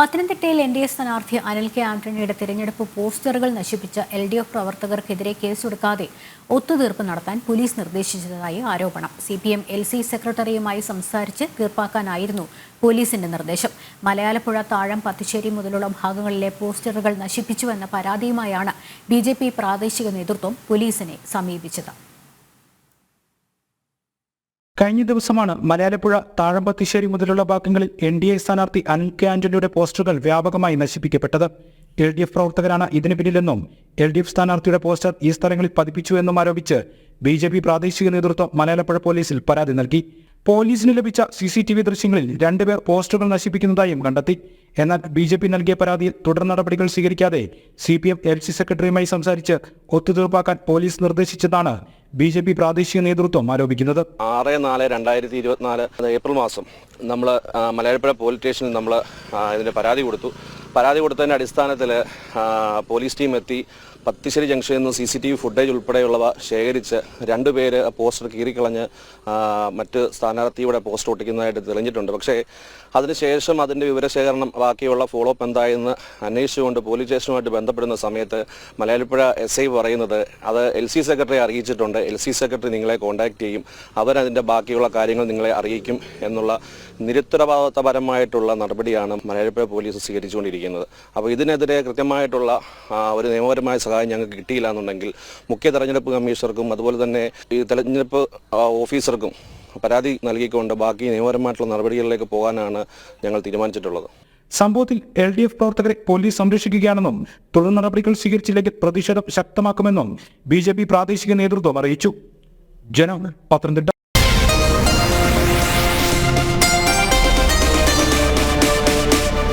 പത്തനംതിട്ടയിൽ N D A സ്ഥാനാർത്ഥി Anil K ആന്റണിയുടെ തിരഞ്ഞെടുപ്പ് പോസ്റ്ററുകൾ നശിപ്പിച്ച എൽ ഡി എഫ് പ്രവർത്തകർക്കെതിരെ കേസെടുക്കാതെ ഒത്തുതീർപ്പ് നടത്താൻ പോലീസ് നിർദ്ദേശിച്ചതായി ആരോപണം. C P M L C സെക്രട്ടറിയുമായി സംസാരിച്ച് തീർപ്പാക്കാനായിരുന്നു പോലീസിന്റെ നിർദ്ദേശം. മലയാലപ്പുഴ താഴം പത്തിശ്ശേരി മുതലുള്ള ഭാഗങ്ങളിലെ പോസ്റ്ററുകൾ നശിപ്പിച്ചുവെന്ന പരാതിയുമായാണ് ബി പ്രാദേശിക നേതൃത്വം പോലീസിനെ സമീപിച്ചത്. കഴിഞ്ഞ ദിവസമാണ് മലയാലപ്പുഴ താഴമ്പത്തിശ്ശേരി മുതലുള്ള ഭാഗങ്ങളിൽ എൻ ഡി എ സ്ഥാനാർത്ഥി അനിൽ കെ ആന്റണിയുടെ പോസ്റ്ററുകൾ വ്യാപകമായി നശിപ്പിക്കപ്പെട്ടത്. എൽ ഡി എഫ് പ്രവർത്തകരാണ് ഇതിന് പിന്നിലെന്നും എൽ ഡി എഫ് സ്ഥാനാർത്ഥിയുടെ പോസ്റ്റർ ഈ സ്ഥലങ്ങളിൽ പതിപ്പിച്ചു എന്നും ആരോപിച്ച് ബി ജെ പി പ്രാദേശിക നേതൃത്വം മലയാലപ്പുഴ പോലീസിൽ പരാതി നൽകി. പോലീസിന് ലഭിച്ച സി സി ടി വി ദൃശ്യങ്ങളിൽ രണ്ടുപേർ പോസ്റ്ററുകൾ നശിപ്പിക്കുന്നതായും കണ്ടെത്തി. എന്നാൽ ബി ജെ പി നൽകിയ പരാതിയിൽ തുടർ നടപടികൾ സ്വീകരിക്കാതെ C P M L C സെക്രട്ടറിയുമായി സംസാരിച്ച് ഒത്തുതീർപ്പാക്കാൻ പോലീസ് നിർദ്ദേശിച്ചതാണ് ബി ജെ പി പ്രാദേശിക നേതൃത്വം ആരോപിക്കുന്നത്. ആറ് നാല് രണ്ടായിരത്തി ഇരുപത്തിനാല് ഏപ്രിൽ മാസം നമ്മൾ മലയാളപ്പുഴ പോലീസ് സ്റ്റേഷനിൽ നമ്മൾ ഇതിന്റെ പരാതി കൊടുത്തു. പരാതി കൊടുത്തതിന്റെ അടിസ്ഥാനത്തിൽ പോലീസ് ടീം എത്തി. പത്തിശ്ശേരി ജംഗ്ഷനിൽ നിന്ന് C C T V footage ഉൾപ്പെടെയുള്ളവ ശേഖരിച്ച് രണ്ടുപേര് പോസ്റ്റർ കീറിക്കളഞ്ഞ് മറ്റ് സ്ഥാനാർത്ഥിയുടെ പോസ്റ്റർ ഒട്ടിക്കുന്നതായിട്ട് തെളിഞ്ഞിട്ടുണ്ട്. പക്ഷേ അതിനുശേഷം അതിന്റെ വിവരശേഖരണം ബാക്കിയുള്ള ഫോളോ അപ്പ് എന്തായെന്ന് അന്വേഷിച്ചുകൊണ്ട് പോലീസ് സ്റ്റേഷനുമായിട്ട് ബന്ധപ്പെടുന്ന സമയത്ത് മലയാളിപ്പുഴ എസ് ഐ പറയുന്നത് അത് എൽ സി സെക്രട്ടറി അറിയിച്ചിട്ടുണ്ട്. എൽ സി സെക്രട്ടറി നിങ്ങളെ കോൺടാക്ട് ചെയ്യും. അവരതിന്റെ ബാക്കിയുള്ള കാര്യങ്ങൾ നിങ്ങളെ അറിയിക്കും എന്നുള്ള നിരുത്തരവാദിത്തപരമായിട്ടുള്ള നടപടിയാണ് മലയാളിപ്പുഴ പോലീസ് സ്വീകരിച്ചുകൊണ്ടിരിക്കുന്നത്. അപ്പോൾ ഇതിനെതിരെ കൃത്യമായിട്ടുള്ള ഒരു നിയമപരമായ സഹായം ഞങ്ങൾക്ക് കിട്ടിയില്ല എന്നുണ്ടെങ്കിൽ മുഖ്യ തെരഞ്ഞെടുപ്പ് കമ്മീഷണർക്കും അതുപോലെ തന്നെ ഈ തെരഞ്ഞെടുപ്പ് ഓഫീസർക്കും പരാതി നൽകിക്കൊണ്ട് ബാക്കി നിയമപരമായിട്ടുള്ള നടപടികളിലേക്ക് പോകാനാണ് ഞങ്ങൾ തീരുമാനിച്ചിട്ടുള്ളത്. സംഭവത്തിൽ എൽ ഡി എഫ് പ്രവർത്തകരെ പോലീസ് സംരക്ഷിക്കുകയാണെന്നും തുടർ നടപടികൾ സ്വീകരിച്ചില്ലെങ്കിൽ പ്രതിഷേധം ശക്തമാക്കുമെന്നും ബി പ്രാദേശിക നേതൃത്വം അറിയിച്ചു. ജനം പത്തനംതിട്ട.